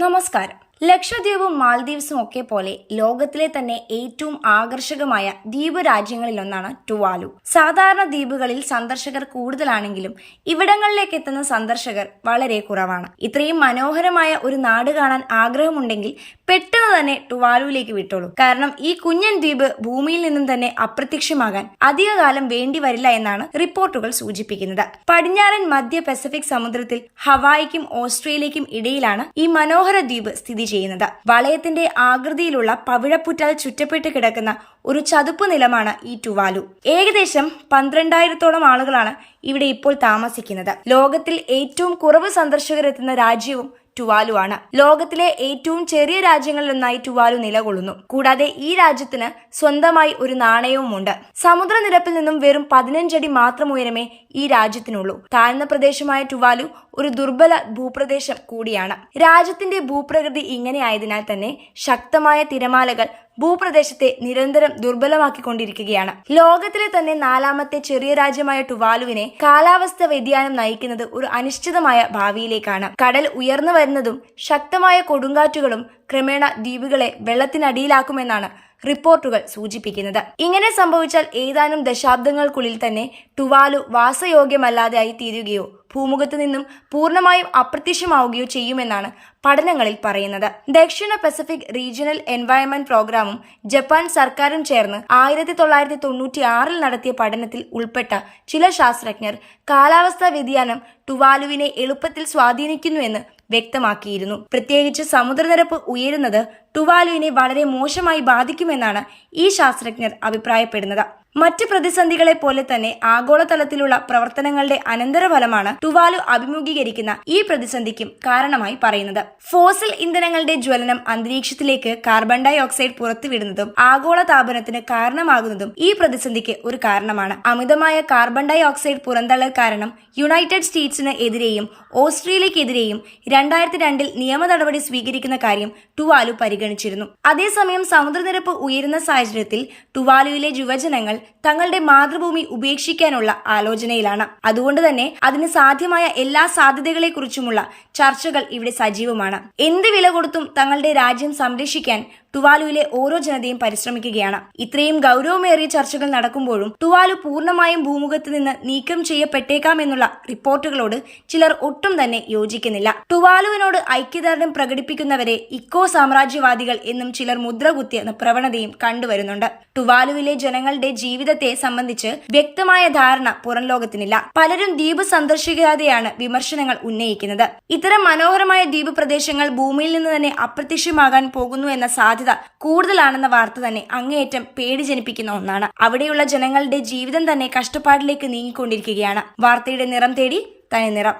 नमस्कार ലക്ഷദ്വീപും മാൽദ്വീപ്സും ഒക്കെ പോലെ ലോകത്തിലെ തന്നെ ഏറ്റവും ആകർഷകമായ ദ്വീപ് രാജ്യങ്ങളിലൊന്നാണ് ടുവാലു. സാധാരണ ദ്വീപുകളിൽ സന്ദർശകർ കൂടുതലാണെങ്കിലും ഇവിടങ്ങളിലേക്ക് എത്തുന്ന സന്ദർശകർ വളരെ കുറവാണ്. ഇത്രയും മനോഹരമായ ഒരു നാട് കാണാൻ ആഗ്രഹമുണ്ടെങ്കിൽ പെട്ടെന്ന് തന്നെ ടുവാലുവിലേക്ക് വിട്ടോളൂ. കാരണം ഈ കുഞ്ഞൻ ദ്വീപ് ഭൂമിയിൽ നിന്നും തന്നെ അപ്രത്യക്ഷമാകാൻ അധികകാലം വേണ്ടി വരില്ല എന്നാണ് റിപ്പോർട്ടുകൾ സൂചിപ്പിക്കുന്നത്. പടിഞ്ഞാറൻ മധ്യ പസഫിക് സമുദ്രത്തിൽ ഹവായിക്കും ഓസ്ട്രേലിയക്കും ഇടയിലാണ് ഈ മനോഹര ദ്വീപ് സ്ഥിതി ചെയ്യുന്നത്. വളയത്തിന്റെ ആകൃതിയിലുള്ള പവിഴപ്പുറ്റാൽ ചുറ്റപ്പെട്ട് കിടക്കുന്ന ഒരു ചതുപ്പ് നിലമാണ് ഈ ടുവാലു. ഏകദേശം പന്ത്രണ്ടായിരത്തോളം ആളുകളാണ് ഇവിടെ ഇപ്പോൾ താമസിക്കുന്നത്. ലോകത്തിൽ ഏറ്റവും കുറവ് സന്ദർശകരെത്തുന്ന രാജ്യവും ടുവാലു ആണ് ലോകത്തിലെ ഏറ്റവും ചെറിയ രാജ്യങ്ങളിലൊന്നായി ടുവാലു നിലകൊള്ളുന്നു. കൂടാതെ ഈ രാജ്യത്തിന് സ്വന്തമായി ഒരു നാണയവുമുണ്ട്. സമുദ്രനിരപ്പിൽ നിന്നും വെറും പതിനഞ്ചടി മാത്രം ഉയരമേ ഈ രാജ്യത്തിനുള്ളൂ. താഴ്ന്ന പ്രദേശമായ ടുവാലു ഒരു ദുർബല ഭൂപ്രദേശം കൂടിയാണ്. രാജ്യത്തിന്റെ ഭൂപ്രകൃതി ഇങ്ങനെ ആയതിനാൽ തന്നെ ശക്തമായ തിരമാലകൾ ഭൂപ്രദേശത്തെ നിരന്തരം ദുർബലമാക്കിക്കൊണ്ടിരിക്കുകയാണ്. ലോകത്തിലെ തന്നെ നാലാമത്തെ ചെറിയ രാജ്യമായ ടുവാലുവിനെ കാലാവസ്ഥ വ്യതിയാനം നയിക്കുന്നത് ഒരു അനിശ്ചിതമായ ഭാവിയിലേക്കാണ്. കടൽ ഉയർന്നു വരുന്നതും ശക്തമായ കൊടുങ്കാറ്റുകളും ക്രമേണ ദ്വീപുകളെ വെള്ളത്തിനടിയിലാക്കുമെന്നാണ് റിപ്പോർട്ടുകൾ സൂചിപ്പിക്കുന്നത്. ഇങ്ങനെ സംഭവിച്ചാൽ ഏതാനും ദശാബ്ദങ്ങൾക്കുള്ളിൽ തന്നെ ടുവാലു വാസയോഗ്യമല്ലാതെയായി തീരുകയോ ഭൂമുഖത്ത് നിന്നും പൂർണമായും അപ്രത്യക്ഷമാവുകയോ ചെയ്യുമെന്നാണ് പഠനങ്ങളിൽ പറയുന്നത്. ദക്ഷിണ പസഫിക് റീജിയണൽ എൻവയൺമെന്റ് പ്രോഗ്രാമും ജപ്പാൻ സർക്കാരും ചേർന്ന് ആയിരത്തി തൊള്ളായിരത്തി തൊണ്ണൂറ്റി ആറിൽ നടത്തിയ പഠനത്തിൽ ഉൾപ്പെട്ട ചില ശാസ്ത്രജ്ഞർ കാലാവസ്ഥാ വ്യതിയാനം ടുവാലുവിനെ എളുപ്പത്തിൽ സ്വാധീനിക്കുന്നുവെന്ന് വ്യക്തമാക്കിയിരുന്നു. പ്രത്യേകിച്ച് സമുദ്രനിരപ്പ് ഉയരുന്നത് ടുവാലുവിനെ വളരെ മോശമായി ബാധിക്കുമെന്നാണ് ഈ ശാസ്ത്രജ്ഞർ അഭിപ്രായപ്പെടുന്നത്. മറ്റ് പ്രതിസന്ധികളെ പോലെ തന്നെ ആഗോളതലത്തിലുള്ള പ്രവർത്തനങ്ങളുടെ അനന്തരഫലമാണ് ടുവാലു അഭിമുഖീകരിക്കുന്ന ഈ പ്രതിസന്ധിക്കും കാരണമായി പറയുന്നത്. ഫോസിൽ ഇന്ധനങ്ങളുടെ ജ്വലനം അന്തരീക്ഷത്തിലേക്ക് കാർബൺ ഡൈ ഓക്സൈഡ് പുറത്തുവിടുന്നതും ആഗോള താപനത്തിന് കാരണമാകുന്നതും ഈ പ്രതിസന്ധിക്ക് ഒരു കാരണമാണ്. അമിതമായ കാർബൺ ഡൈ ഓക്സൈഡ് പുറന്തള്ളൽ കാരണം യുണൈറ്റഡ് സ്റ്റേറ്റ്സിന് എതിരെയും ഓസ്ട്രേലിയക്കെതിരെയും രണ്ടായിരത്തി രണ്ടിൽ നിയമ നടപടി സ്വീകരിക്കുന്ന കാര്യം ടുവാലു പരിഗണിച്ചിരുന്നു. അതേസമയം സമുദ്രനിരപ്പ് ഉയരുന്ന സാഹചര്യത്തിൽ ടുവാലുവിലെ യുവജനങ്ങൾ തങ്ങളുടെ മാതൃഭൂമി ഉപേക്ഷിക്കാനുള്ള ആലോചനയിലാണ്. അതുകൊണ്ട് തന്നെ അതിന് സാധ്യമായ എല്ലാ സാധ്യതകളെക്കുറിച്ചുമുള്ള ചർച്ചകൾ ഇവിടെ സജീവമാണ്. എന്ത് വില കൊടുത്തും തങ്ങളുടെ രാജ്യം സംരക്ഷിക്കാൻ ടുവാലുവിലെ ഓരോ ജനതയും പരിശ്രമിക്കുകയാണ്. ഇത്രയും ഗൗരവമേറിയ ചർച്ചകൾ നടക്കുമ്പോഴും ടുവാലു പൂർണമായും ഭൂമുഖത്ത് നിന്ന് നീക്കം ചെയ്യപ്പെട്ടേക്കാമെന്നുള്ള റിപ്പോർട്ടുകളോട് ചിലർ ഒട്ടും തന്നെ യോജിക്കുന്നില്ല. ടുവാലുവിനോട് ഐക്യദാർഢ്യം പ്രകടിപ്പിക്കുന്നവരെ ഇക്കോ സാമ്രാജ്യവാദികൾ എന്നും ചിലർ മുദ്രകുത്തിയ പ്രവണതയും കണ്ടുവരുന്നുണ്ട്. ടുവാലുവിലെ ജനങ്ങളുടെ ജീവിതത്തെ സംബന്ധിച്ച് വ്യക്തമായ ധാരണ പുറം ലോകത്തിനില്ല. പലരും ദ്വീപ് സന്ദർശിക്കാതെയാണ് വിമർശനങ്ങൾ ഉന്നയിക്കുന്നത്. ഇത്തരം മനോഹരമായ ദ്വീപ് പ്രദേശങ്ങൾ ഭൂമിയിൽ നിന്ന് തന്നെ അപ്രത്യക്ഷമാകാൻ പോകുന്നു എന്ന സാധ്യത കൂടുതലാണെന്ന വാർത്ത തന്നെ അങ്ങേയറ്റം പേടി ജനിപ്പിക്കുന്ന ഒന്നാണ്. അവിടെയുള്ള ജനങ്ങളുടെ ജീവിതം തന്നെ കഷ്ടപ്പാടിലേക്ക് നീങ്ങിക്കൊണ്ടിരിക്കുകയാണ്. വാർത്തയുടെ നിറം തേടി തനി നിറം